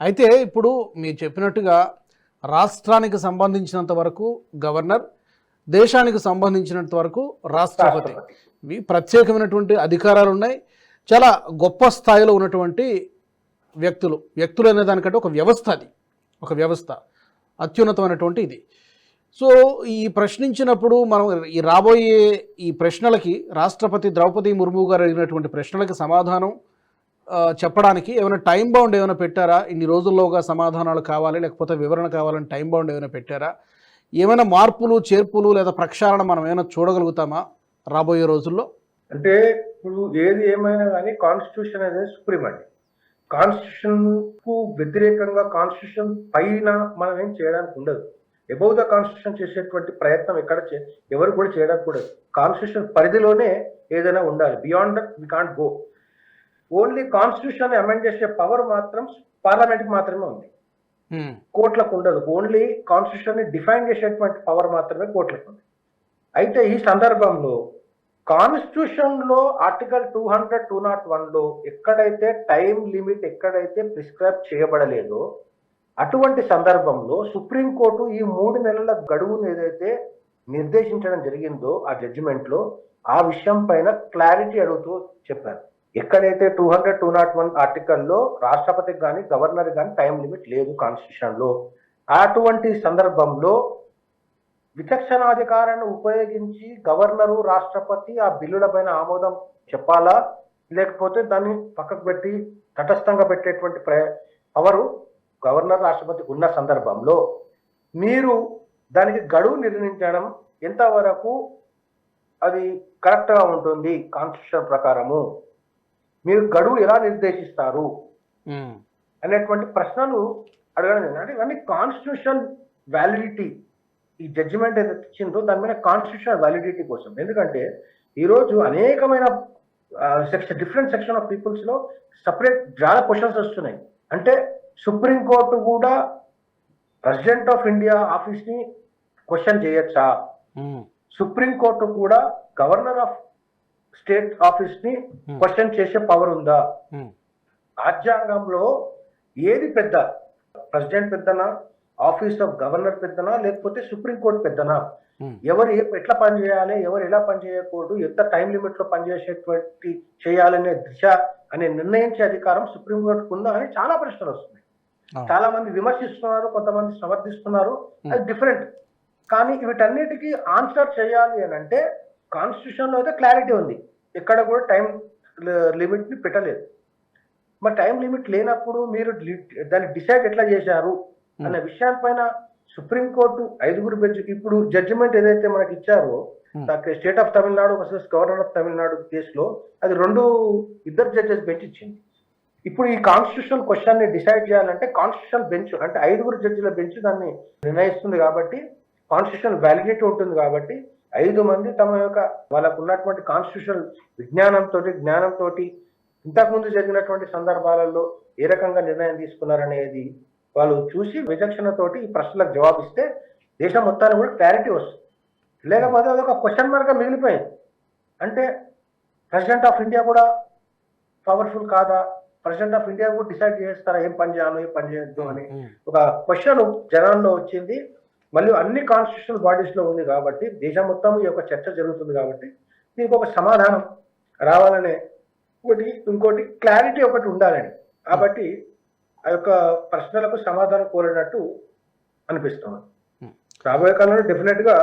అయితే ఇప్పుడు మీరు చెప్పినట్టుగా రాష్ట్రానికి సంబంధించినంత వరకు గవర్నర్ దేశానికి సంబంధించినంత వరకు రాష్ట్రపతి. ఇవి ప్రత్యేకమైనటువంటి అధికారాలు ఉన్నాయి చాలా గొప్ప స్థాయిలో ఉన్నటువంటి వ్యక్తులు. వ్యక్తులు అనే దానికంటే ఒక వ్యవస్థ అది. ఒక వ్యవస్థ. అత్యున్నతమైనటువంటి ఇది. సో ఈ ప్రశ్నించినప్పుడు మనం ఈ రాబోయే ఈ ప్రశ్నలకి రాష్ట్రపతి ద్రౌపది ముర్ము గారు అడిగినటువంటి ప్రశ్నలకి సమాధానం చెప్పడానికి ఏమైనా టైం బౌండ్ ఏమైనా పెట్టారా? ఇన్ని రోజుల్లోగా సమాధానాలు కావాలి లేకపోతే వివరణ కావాలని టైం బౌండ్ ఏమైనా పెట్టారా? ఏమైనా మార్పులు చేర్పులు లేదా ప్రక్షాళన మనం ఏమైనా చూడగలుగుతామా రాబోయే రోజుల్లో? అంటే ఇప్పుడు ఏది ఏమైనా కానీ కాన్స్టిట్యూషన్ అనేది సుప్రీం అండి. కాన్స్టిట్యూషన్కు వ్యతిరేకంగా కాన్స్టిట్యూషన్ పైన మనం ఏం చేయడానికి ఉండదు. అబౌవ్ ద కాన్స్టిట్యూషన్ చేసేటువంటి ప్రయత్నం ఎక్కడ ఎవరు కూడా చేయడానికి కూడా కాన్స్టిట్యూషన్ పరిధిలోనే ఏదైనా ఉండాలి. Beyond that we can't go only constitution amend చేసే పవర్ మాత్రం పార్లమెంట్కి మాత్రమే ఉంది. కోర్టులకు ఉండదు. ఓన్లీ కాన్స్టిట్యూషన్ని డిఫైన్ చేసేటువంటి పవర్ మాత్రమే కోర్టులకు ఉంది. అయితే ఈ సందర్భంలో కాన్స్టిట్యూషన్లో article two hundred two not వన్లో ఎక్కడైతే టైం లిమిట్ ఎక్కడైతే ప్రిస్క్రైబ్ చేయబడలేదో అటువంటి సందర్భంలో సుప్రీంకోర్టు ఈ మూడు నెలల గడువును ఏదైతే నిర్దేశించడం జరిగిందో ఆ జడ్జిమెంట్లో ఆ విషయం పైన క్లారిటీ అడుగుతూ చెప్పారు. ఎక్కడైతే two hundred two not one ఆర్టికల్లో రాష్ట్రపతికి కానీ గవర్నర్ కానీ టైం లిమిట్ లేదు కాన్స్టిట్యూషన్లో అటువంటి సందర్భంలో విచక్షణాధికారాన్ని ఉపయోగించి గవర్నరు రాష్ట్రపతి ఆ బిల్లుల పైన ఆమోదం చెప్పాలా? లేకపోతే దాన్ని పక్కకు పెట్టి తటస్థంగా పెట్టేటువంటి ప్ర పవరు గవర్నర్ రాష్ట్రపతి ఉన్న సందర్భంలో మీరు దానికి గడువు నిర్ణయించడం ఎంతవరకు అది కరెక్ట్గా ఉంటుంది కాన్స్టిట్యూషన్ ప్రకారము? మీరు గడువు ఎలా నిర్దేశిస్తారు. అనేటువంటి ప్రశ్నలు అడగడం. అంటే ఇవన్నీ కాన్స్టిట్యూషన్ వ్యాలిడిటీ ఈ జడ్జిమెంట్ ఏదైతే ఇచ్చిందో దాని మీద కాన్స్టిట్యూషన్ వ్యాలిడిటీ కోసం ఎందుకంటే ఈరోజు అనేకమైన సెక్షన్ డిఫరెంట్ సెక్షన్ ఆఫ్ పీపుల్స్లో సపరేట్ చాలా క్వశ్చన్స్ వస్తున్నాయి అంటే సుప్రీం కోర్టు కూడా ప్రెసిడెంట్ ఆఫ్ ఇండియా ఆఫీస్ని క్వశ్చన్ చేయొచ్చా హ్మ్. సుప్రీం కోర్టు కూడా గవర్నర్ ఆఫ్ స్టేట్ ఆఫీస్ని క్వశ్చన్ చేసే పవర్ ఉందా? హ్మ్. రాజ్యాంగంలో ఏది పెద్ద? ప్రెసిడెంట్ పెద్దనా? ఆఫీస్ ఆఫ్ గవర్నర్ పెద్దనా? లేకపోతే సుప్రీంకోర్టు పెద్దనా? Hmm. ఎవరు ఎట్లా పని చేయాలి? ఎవరు ఎలా పని చేయకూడదు? ఎంత టైం లిమిట్లో పనిచేసేటువంటి చేయాలనే దిశ అనే నిర్ణయించే అధికారం సుప్రీంకోర్టుకు ఉందా అని చాలా ప్రశ్నలు వస్తున్నాయి. చాలా మంది విమర్శిస్తున్నారు కొంతమంది సమర్థిస్తున్నారు. Hmm. అది డిఫరెంట్ కానీ వీటన్నిటికీ ఆన్సర్ చేయాలి అని అంటే కాన్స్టిట్యూషన్లో అయితే క్లారిటీ ఉంది. ఎక్కడ కూడా టైం లిమిట్ని పెట్టలేదు. మరి టైం లిమిట్ లేనప్పుడు మీరు దాన్ని డిసైడ్ ఎట్లా చేశారు అనే విషయాలపైన సుప్రీంకోర్టు ఐదుగురు బెంచ్ ఇప్పుడు జడ్జిమెంట్ ఏదైతే మనకి ఇచ్చారో. State of Tamil Nadu versus governor of Tamil Nadu కేసులో అది రెండు ఇద్దరు జడ్జెస్ బెంచ్ ఇచ్చింది. ఇప్పుడు ఈ కాన్స్టిట్యూషన్ క్వశ్చన్ని డిసైడ్ చేయాలంటే కాన్స్టిట్యూషన్ బెంచ్ అంటే ఐదుగురు జడ్జిల బెంచ్ దాన్ని నిర్ణయిస్తుంది కాబట్టి కాన్స్టిట్యూషన్ వ్యాలిడిటీ ఉంటుంది కాబట్టి ఐదు మంది తమ యొక్క వాళ్ళకు ఉన్నటువంటి కాన్స్టిట్యూషన్ విజ్ఞానంతో జ్ఞానంతో ఇంతకుముందు జరిగినటువంటి సందర్భాలలో ఏ రకంగా నిర్ణయం తీసుకున్నారనేది వాళ్ళు చూసి విచక్షణతోటి ఈ ప్రశ్నలకు జవాబిస్తే దేశం మొత్తానికి కూడా క్లారిటీ వస్తుంది. లేకపోతే అదొక క్వశ్చన్ మార్క్ మిగిలిపోయింది. అంటే ప్రెసిడెంట్ ఆఫ్ ఇండియా కూడా పవర్ఫుల్ కాదా? ప్రెసిడెంట్ ఆఫ్ ఇండియా కూడా డిసైడ్ చేస్తారా ఏం పని చేయాలో ఏం పని చేయొద్దు అని. ఒక క్వశ్చన్ జనాల్లో వచ్చింది. మళ్ళీ అన్ని కాన్స్టిట్యూషనల్ బాడీస్లో ఉంది కాబట్టి దేశం మొత్తం ఈ యొక్క చర్చ జరుగుతుంది కాబట్టి దీనికి ఒక సమాధానం రావాలనే ఒకటి ఇంకోటి క్లారిటీ ఒకటి ఉండాలని కాబట్టి ఆ యొక్క ప్రశ్నలకు సమాధానం కోరినట్టు అనిపిస్తుంది. రాబోయే కాలంలో డెఫినెట్గా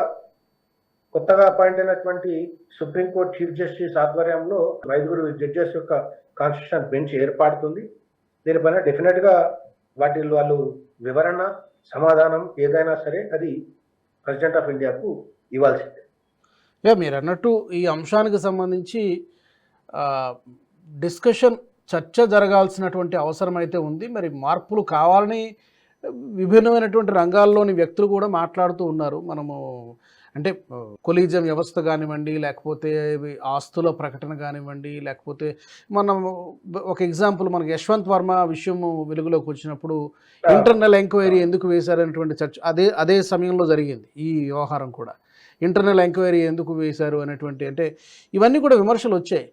కొత్తగా అపాయింట్ అయినటువంటి సుప్రీంకోర్టు చీఫ్ జస్టిస్ ఆధ్వర్యంలో ఐదుగురు జడ్జెస్ యొక్క కాన్స్టిట్యూషన్ బెంచ్ ఏర్పడుతుంది. దీనిపైన డెఫినెట్గా వాటి వాళ్ళు వివరణ సమాధానం ఏదైనా సరే అది ప్రెసిడెంట్ ఆఫ్ ఇండియాకు ఇవ్వాల్సిందే. యా మీరు అన్నట్టు ఈ అంశానికి సంబంధించి డిస్కషన్ చర్చ జరగాల్సినటువంటి అవసరం అయితే ఉంది. మరి మార్పులు కావాలని విభిన్నమైనటువంటి రంగాల్లోని వ్యక్తులు కూడా మాట్లాడుతూ ఉన్నారు. మనము అంటే కొలీజం వ్యవస్థ కానివ్వండి లేకపోతే ఆస్తుల ప్రకటన కానివ్వండి లేకపోతే మనం ఒక ఎగ్జాంపుల్ మనకి యశ్వంత్ వర్మ విషయం వెలుగులోకి వచ్చినప్పుడు ఇంటర్నల్ ఎంక్వైరీ ఎందుకు వేశారనేటువంటి చర్చ అదే అదే సమయంలో జరిగింది ఈ వ్యవహారం కూడా. ఇంటర్నల్ ఎంక్వైరీ ఎందుకు వేశారు అనేటువంటి అంటే ఇవన్నీ కూడా విమర్శలు వచ్చాయి.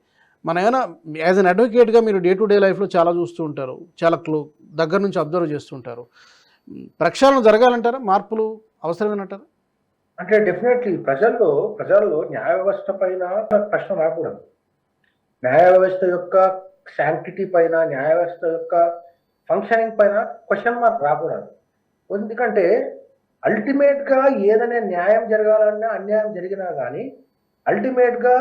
మన ఏమైనా యాజ్ అన్ అడ్వకేట్గా మీరు డే టు డే లైఫ్లో చాలా చూస్తూ ఉంటారు చాలా క్లో దగ్గర నుంచి అబ్జర్వ్ చేస్తుంటారు ప్రక్షాళన జరగాలంటారా? మార్పులు అవసరమేనంటారా అంటే డెఫినెట్లీ ప్రజల్లో ప్రజల్లో న్యాయ వ్యవస్థ పైన ప్రశ్న రాకూడదు. న్యాయ వ్యవస్థ యొక్క శాంక్టిటీ పైన న్యాయ వ్యవస్థ యొక్క ఫంక్షనింగ్ పైన క్వశ్చన్ మార్క్ రాకూడదు. ఎందుకంటే అల్టిమేట్గా ఏదైనా న్యాయం జరగాలన్నా అన్యాయం జరిగినా కానీ అల్టిమేట్గా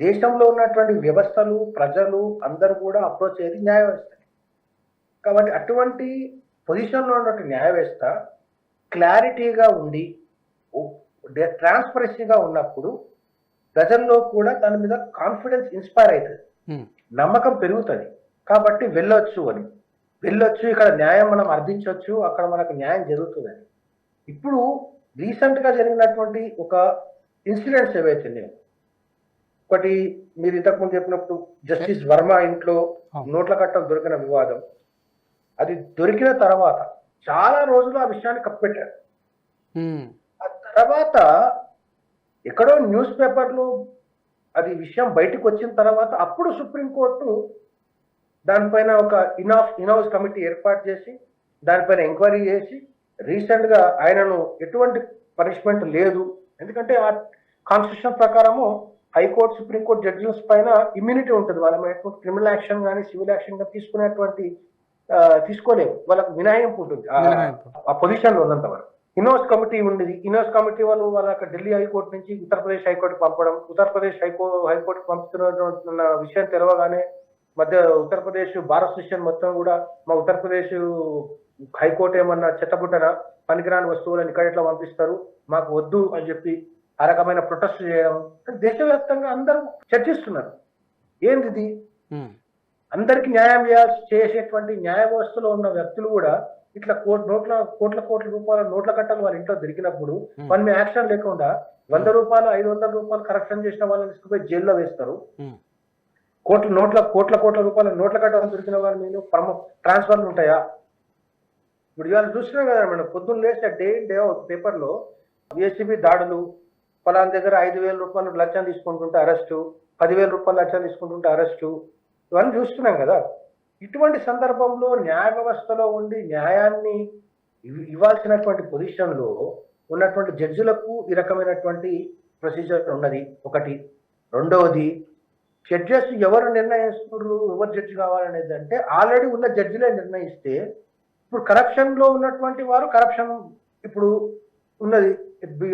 దేశంలో ఉన్నటువంటి వ్యవస్థలు ప్రజలు అందరూ కూడా అప్రోచ్ అయ్యేది న్యాయ వ్యవస్థ. కాబట్టి అటువంటి పొజిషన్లో ఉన్నటువంటి న్యాయ వ్యవస్థ క్లారిటీగా ఉండి ట్రాన్స్పరెన్సీగా ఉన్నప్పుడు ప్రజల్లో కూడా దాని మీద కాన్ఫిడెన్స్ ఇన్స్పైర్ అవుతుంది. నమ్మకం పెరుగుతుంది. కాబట్టి వెళ్ళొచ్చు అని. వెళ్ళొచ్చు ఇక్కడ న్యాయం మనం అర్థించవచ్చు అక్కడ మనకు న్యాయం జరుగుతుందని ఇప్పుడు రీసెంట్గా జరిగినటువంటి ఒక ఇన్సిడెంట్స్ ఏవైతే ఉన్నాయో ఒకటి మీరు ఇంతకుముందు చెప్పినప్పుడు జస్టిస్ వర్మ ఇంట్లో. నోట్ల కట్టలు దొరికిన వివాదం. అది దొరికిన తర్వాత చాలా రోజులు ఆ విషయాన్ని కప్పెట్టారు. తర్వాత ఎక్కడో న్యూస్ పేపర్లో అది విషయం బయటకు వచ్చిన తర్వాత అప్పుడు సుప్రీంకోర్టు దానిపైన ఒక ఇనాఫ్ ఇన్హౌస్ కమిటీ ఏర్పాటు చేసి దానిపైన ఎంక్వైరీ చేసి రీసెంట్గా ఆయనను ఎటువంటి పనిష్మెంట్ లేదు. ఎందుకంటే ఆ కాన్స్టిట్యూషన్ ప్రకారము high court supreme court judges పైన ఇమ్యూనిటీ ఉంటుంది. వాళ్ళ మీద క్రిమినల్ యాక్షన్ కానీ సివిల్ యాక్షన్ కానీ తీసుకునేటువంటి తీసుకోలేము వాళ్ళకు మినహాయింపు ఉంటుంది. ఆ- మినహాయింపు. ఆ పొజిషన్లో ఉన్నంత వరకు. ఇనోస్ కమిటీ ఉండేది ఇనోస్ కమిటీ వాళ్ళు వాళ్ళ ఢిల్లీ హైకోర్టు నుంచి ఉత్తరప్రదేశ్ హైకోర్టుకి పంపడం ఉత్తరప్రదేశ్ హైకో హైకోర్టుకి పంపుతున్న విషయం తెలవగానే మధ్య ఉత్తరప్రదేశ్ బార్ అసోసియేషన్ మొత్తం కూడా మా ఉత్తరప్రదేశ్ హైకోర్టు ఏమన్నా చెత్తబుట్టన పనికిరాని వస్తువులను ఇక్కడ ఎట్లా పంపిస్తారు? మాకు వద్దు అని చెప్పి ఆ రకమైన ప్రొటెస్ట్ చేయడం. దేశవ్యాప్తంగా అందరూ చర్చిస్తున్నారు. మ్, అందరికి న్యాయం చేయాల్సి చేసేటువంటి న్యాయ వ్యవస్థలో ఉన్న వ్యక్తులు కూడా ఇట్లా కోట్ నోట్ల కోట్ల కోట్ల రూపాయల నోట్ల కట్టలు వాళ్ళ ఇంట్లో దొరికినప్పుడు. వాళ్ళ మీద యాక్షన్ లేకుండా వంద రూపాయలు ఐదు వందల రూపాయలు కరప్షన్ చేసిన వాళ్ళని తీసుకుపోయి జైల్లో వేస్తారు. కోట్ల నోట్ల కోట్ల కోట్ల రూపాయల నోట్ల కట్టలు దొరికిన వాళ్ళ మీద ప్రమో ట్రాన్స్ఫర్లు ఉంటాయా? ఇప్పుడు ఇవాళ చూసినాం కదా మనం పొద్దున్న లేస్తే డే ఇన్ డే అవుట్ పేపర్లో ఏసీబీ దాడులు ఫలానా దగ్గర ఐదు వేల రూపాయలు లంచం తీసుకుంటుంటే అరెస్టు పదివేల రూపాయలు లంచం తీసుకుంటుంటే అరెస్టు ఇవన్నీ చూస్తున్నాం కదా. ఇటువంటి సందర్భంలో న్యాయ వ్యవస్థలో ఉండి న్యాయాన్ని ఇవ్వాల్సినటువంటి పొజిషన్లో ఉన్నటువంటి జడ్జిలకు ఈ రకమైనటువంటి ప్రొసీజర్ ఉన్నది. ఒకటి. రెండవది జడ్జెస్ ఎవరు నిర్ణయిస్తున్నారు ఎవరు జడ్జి కావాలనేది అంటే ఆల్రెడీ ఉన్న జడ్జిలే నిర్ణయిస్తే ఇప్పుడు కరప్షన్లో ఉన్నటువంటి వారు కరప్షన్ ఇప్పుడు ఉన్నది.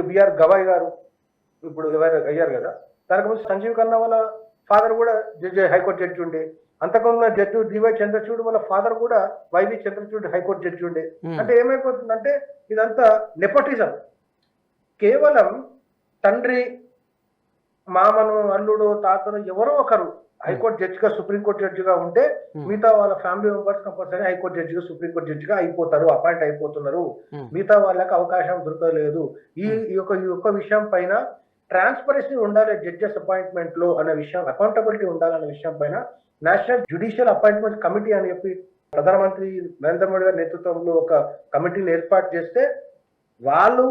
బిఆర్ గవాయ్ గారు ఇప్పుడు అయ్యారు కదా. దానికి ముందు సంజీవ్ ఖన్నా వాళ్ళ ఫాదర్ కూడా జడ్జి హైకోర్టు జడ్జి ఉండే. అంతకుముందు జడ్జి డివై చంద్రచూడ్ వాళ్ళ ఫాదర్ కూడా వైవి చంద్రచూడ్ హైకోర్టు జడ్జి ఉండే. అంటే ఏమైపోతుందంటే ఇదంతా నెపోటిజం కేవలం తండ్రి మామను అల్లుడు తాతను ఎవరో ఒకరు హైకోర్టు జడ్జిగా సుప్రీంకోర్టు జడ్జిగా ఉంటే మిగతా వాళ్ళ family members compulsory high court జడ్జిగా సుప్రీంకోర్టు జడ్జిగా అయిపోతారు అపాయింట్ అయిపోతున్నారు. మిగతా వాళ్ళకి అవకాశం దొరకలేదు. ఈ యొక్క ఈ యొక్క విషయం పైన ట్రాన్స్పరెన్సీ ఉండాలి జడ్జెస్ అపాయింట్మెంట్లో అనే విషయం అకౌంటబిలిటీ ఉండాలనే విషయం పైన నేషనల్ జ్యుడిషియల్ అపాయింట్మెంట్ కమిటీ అని చెప్పి ప్రధానమంత్రి నరేంద్ర మోడీ గారి నేతృత్వంలో ఒక కమిటీని ఏర్పాటు చేస్తే వాళ్ళు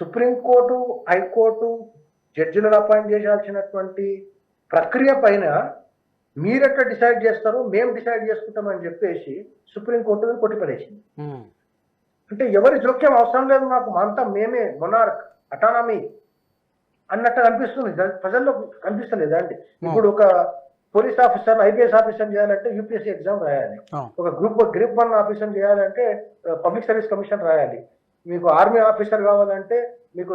సుప్రీంకోర్టు హైకోర్టు జడ్జిలను అపాయింట్ చేయాల్సినటువంటి ప్రక్రియ పైన మీరెట్లా డిసైడ్ చేస్తారు మేము డిసైడ్ చేసుకుంటామని చెప్పేసి సుప్రీంకోర్టు కొట్టిపడేసింది. అంటే ఎవరి జోక్యం అవసరం లేదు మాకు అంతా మేమే మొనార్క్ అటానమీ అన్నట్టు కనిపిస్తుంది. ప్రజల్లో కనిపిస్తలేదా అండి? ఇప్పుడు ఒక పోలీస్ ఆఫీసర్ ఐపీఎస్ ఆఫీసర్ చేయాలంటే యూపీఎస్సీ ఎగ్జామ్ రాయాలి. ఒక గ్రూప్ గ్రూప్ వన్ ఆఫీసర్ చేయాలంటే పబ్లిక్ సర్వీస్ కమిషన్ రాయాలి. మీకు ఆర్మీ ఆఫీసర్ కావాలంటే మీకు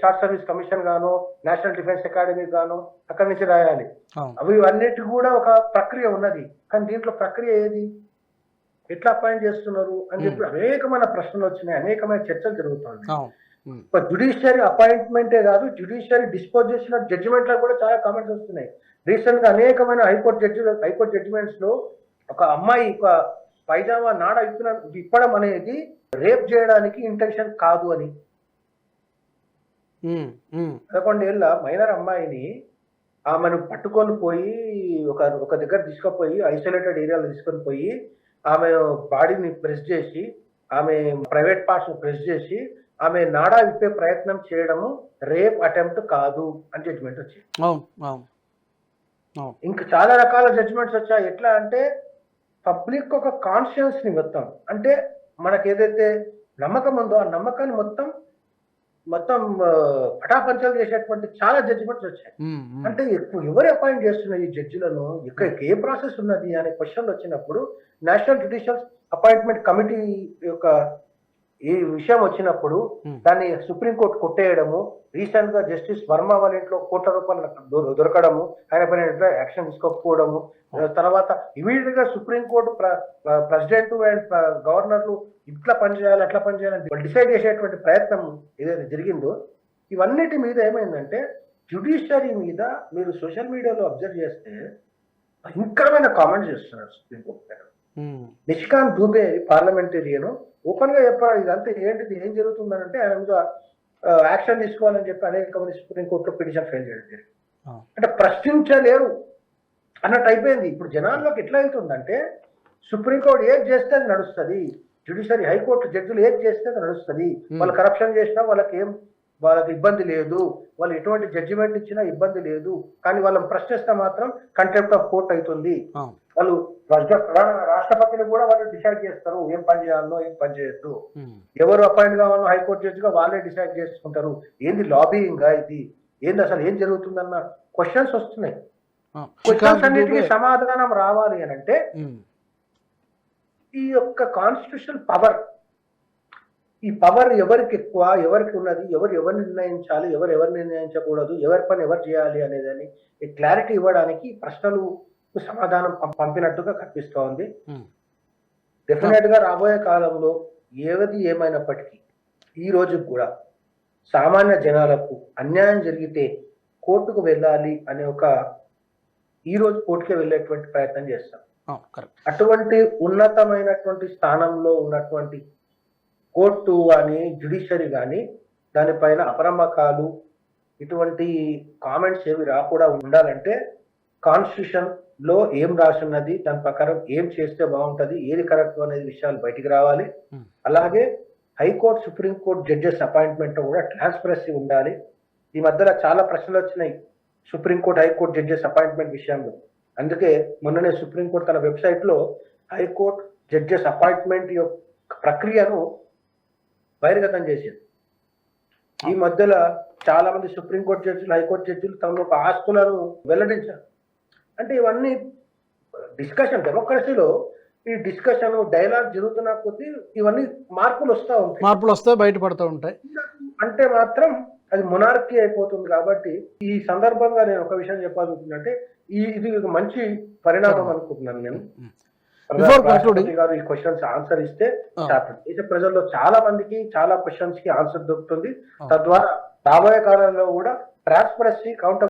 షార్ట్ సర్వీస్ కమిషన్ గాను నేషనల్ డిఫెన్స్ అకాడమీ గాను అక్కడి నుంచి రాయాలి. అవి అన్నిటి కూడా ఒక ప్రక్రియ ఉన్నది. కానీ దీంట్లో ప్రక్రియ ఏది? ఎట్లా అపాయింట్ చేస్తున్నారు? అని చెప్పి అనేకమైన ప్రశ్నలు వచ్చినాయి. అనేకమైన చర్చలు జరుగుతుంది ఒక జుడిషియరీ అపాయింట్మెంటే కాదు జుడిషియరీ డిస్పోజ్ చేసిన జడ్జిమెంట్లో కూడా చాలా కామెంట్స్ వస్తున్నాయి. రీసెంట్గా అనేకమైన హైకోర్టు జడ్జి హైకోర్టు జడ్జిమెంట్స్లో ఒక అమ్మాయి ఒక పైజామా నాడ ఇప్పిన ఇప్పడం అనేది రేప్ చేయడానికి ఇంటెన్షన్ కాదు అని. మ్, మ్, పదకొండేళ్ళ మైనర్ అమ్మాయిని ఆమెను పట్టుకొని పోయి ఒక ఒక దగ్గర తీసుకుపోయి ఐసోలేటెడ్ ఏరియాలో తీసుకొని పోయి ఆమె బాడీని ప్రెస్ చేసి ఆమె ప్రైవేట్ పార్ట్స్ ప్రెస్ చేసి ఆమె నాడా విప్పే ప్రయత్నం చేయడము రేప్ అటెంప్ట్ కాదు అని జడ్జిమెంట్ వచ్చింది. ఇంకా చాలా రకాల జడ్జిమెంట్స్ వచ్చాయి ఎట్లా అంటే పబ్లిక్ ఒక కాన్షియన్స్ని మొత్తం అంటే మనకి ఏదైతే నమ్మకం ఉందో ఆ నమ్మకాన్ని మొత్తం మొత్తం పటాపంచలు చేసేటువంటి చాలా జడ్జిమెంట్స్ వచ్చాయి. అంటే ఎక్కువ ఎవరు అపాయింట్ చేస్తున్నారు ఈ జడ్జిలను ఇక్కడ ఏ ప్రాసెస్ ఉన్నది అనే క్వశ్చన్ వచ్చినప్పుడు నేషనల్ జుడిషియల్ అపాయింట్మెంట్ కమిటీ యొక్క ఈ విషయం వచ్చినప్పుడు. దాన్ని సుప్రీంకోర్టు కొట్టేయడము రీసెంట్గా జస్టిస్ వర్మ వాళ్ళ ఇంట్లో కోట్ల రూపాయలు దొరకడము ఆయన పైన యాక్షన్ తీసుకోకపోవడము. తర్వాత ఇమీడియట్గా సుప్రీంకోర్టు ప్రెసిడెంట్ అండ్ గవర్నర్లు ఇట్లా పనిచేయాలి అట్లా పనిచేయాలని డిసైడ్ చేసేటువంటి ప్రయత్నం ఏదైతే జరిగిందో ఇవన్నిటి మీద ఏమైందంటే జ్యుడిషియరీ మీద మీరు సోషల్ మీడియాలో అబ్జర్వ్ చేస్తే భయంకరమైన కామెంట్స్ చేస్తున్నారు సుప్రీంకోర్టు నిష్కాంత్ దూబే పార్లమెంటేరియన్ ఓపెన్గా చెప్పారు ఇదంతా ఏంటిది? ఏం జరుగుతుందనంటే ఆయన మీద యాక్షన్ తీసుకోవాలని చెప్పి అనేక మంది సుప్రీంకోర్టులో పిటిషన్ ఫైల్ చేయడం జరిగింది. అంటే ప్రశ్నించలేరు అన్నట్టు అయిపోయింది. ఇప్పుడు జనాల్లోకి ఎట్లా అవుతుందంటే సుప్రీంకోర్టు ఏది చేస్తే అది నడుస్తుంది. జ్యుడిషియరీ హైకోర్టు జడ్జిలు ఏది చేస్తే అది నడుస్తుంది. వాళ్ళు కరప్షన్ చేసినా వాళ్ళకి ఏం వాళ్ళకి ఇబ్బంది లేదు వాళ్ళు ఎటువంటి జడ్జిమెంట్ ఇచ్చినా ఇబ్బంది లేదు కానీ వాళ్ళని ప్రశ్నిస్తే మాత్రం కంటెంప్ట్ ఆఫ్ కోర్ట్ అవుతుంది. వాళ్ళు రాష్ట్రపతిని కూడా వాళ్ళు డిసైడ్ చేస్తారు ఏం పని చేయాలో ఏం పని చేయొద్దు. ఎవరు అపాయింట్ కావాలో హైకోర్టు జడ్జిగా వాళ్ళే డిసైడ్ చేసుకుంటారు. ఏంది లాబింగ్ ఇది? ఏంది అసలు ఏం జరుగుతుందన్న క్వశ్చన్స్ వస్తున్నాయి. క్వశ్చన్స్ అన్నిటికీ సమాధానం రావాలి అని అంటే ఈ యొక్క కాన్స్టిట్యూషనల్ పవర్ ఈ పవర్ ఎవరికి ఎక్కువ ఎవరికి ఉన్నది ఎవరు ఎవరు నిర్ణయించాలి ఎవరు ఎవరు నిర్ణయించకూడదు ఎవరి పని ఎవరు చేయాలి అనేదని ఈ క్లారిటీ ఇవ్వడానికి ప్రశ్నలు సమాధానం పంపినట్టుగా కనిపిస్తోంది డెఫినెట్గా రాబోయే కాలంలో ఏది ఏమైనప్పటికీ ఈ రోజు కూడా సామాన్య జనాలకు అన్యాయం జరిగితే కోర్టుకు వెళ్ళాలి అనే ఒక ఈ రోజు కోర్టుకే వెళ్ళేటువంటి ప్రయత్నం చేస్తాం. అటువంటి ఉన్నతమైనటువంటి స్థానంలో ఉన్నటువంటి కోర్టు కానీ జ్యుడిషియరీ కానీ దానిపైన అపనమ్మకాలు ఇటువంటి కామెంట్స్ ఏవి రాకుండా ఉండాలంటే కాన్స్టిట్యూషన్లో ఏం రాసున్నది దాని ప్రకారం ఏం చేస్తే బాగుంటది ఏది కరెక్ట్ అనేది విషయాలు బయటికి రావాలి. అలాగే high court supreme court judges appointment కూడా ట్రాన్స్పరసీ ఉండాలి. ఈ మధ్యలో చాలా ప్రశ్నలు వచ్చినాయి సుప్రీంకోర్టు హైకోర్టు జడ్జెస్ అపాయింట్మెంట్ విషయంలో. అందుకే మొన్ననే సుప్రీంకోర్టు తన వెబ్సైట్లో హైకోర్టు జడ్జెస్ అపాయింట్మెంట్ యొక్క ప్రక్రియను బహిర్గతం చేసింది. ఈ మధ్యలో చాలా మంది సుప్రీంకోర్టు జడ్జిలు హైకోర్టు జడ్జిలు తమ యొక్క ఆస్తులను వెల్లడించారు. అంటే ఇవన్నీ డిస్కషన్ డెమోక్రసీలో ఈ డిస్కషన్ డైలాగ్ జరుగుతున్న కొద్దీ ఇవన్నీ మార్పులు వస్తూ ఉంటాయి. మార్పులు వస్తే బయటపడుతూ ఉంటాయి. అంటే మాత్రం అది మొనార్కీ అయిపోతుంది కాబట్టి ఈ సందర్భంగా నేను ఒక విషయం చెప్పాలనుకుంటున్నానంటే ఈ ఇది ఒక మంచి పరిణామం అనుకుంటున్నాను నేను. Concluding- రాష్ట్రపతి గారు ఈ క్వశ్చన్స్ ఆన్సర్ ఇస్తే. దేశ ప్రజల్లో చాలా మందికి చాలా క్వశ్చన్స్కి ఆన్సర్ దొరుకుతుంది. తద్వారా రాబోయే కాలంలో కూడా ట్రాన్స్పరసీ కౌంటర్